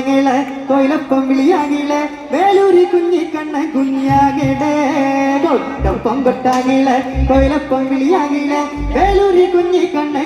കുഞ്ഞാകളെ തൊയിലപ്പം വിളിയാകിളെ Veluri Kunhikkanna കുഞ്ഞാകിടെ കൊട്ടപ്പം കൊട്ടാകിളെ തൊയിലപ്പം വിളിയാകിളെ Veluri Kunhikkanna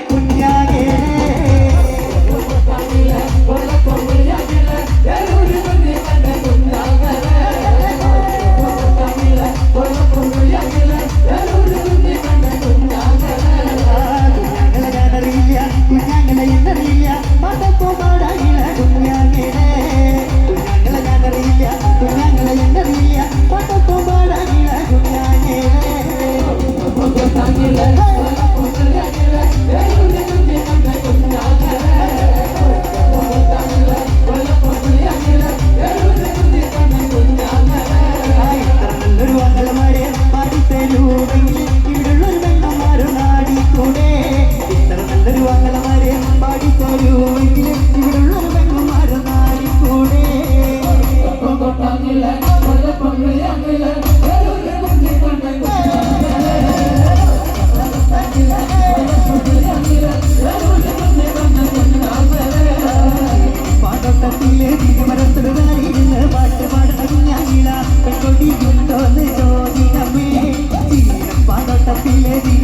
dile, dile.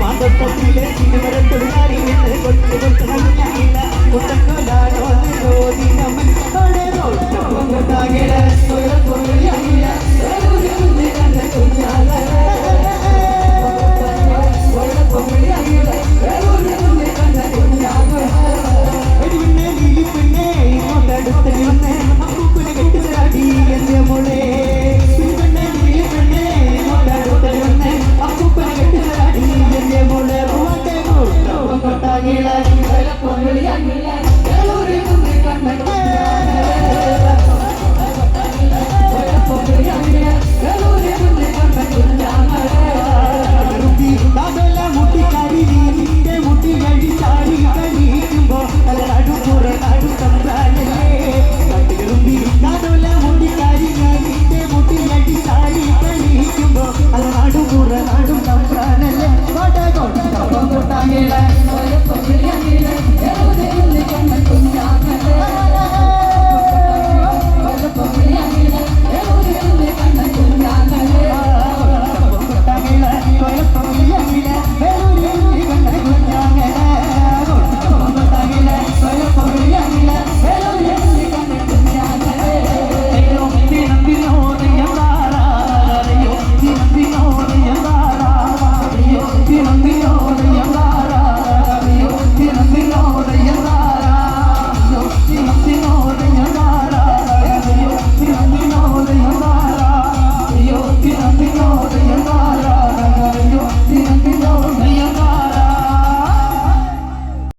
பாம்பத்தொட்டிலே இதுவரை தொழிலாளி என்று கொண்டு கொண்டு வந்தாயில்ல உத்தங்கோலா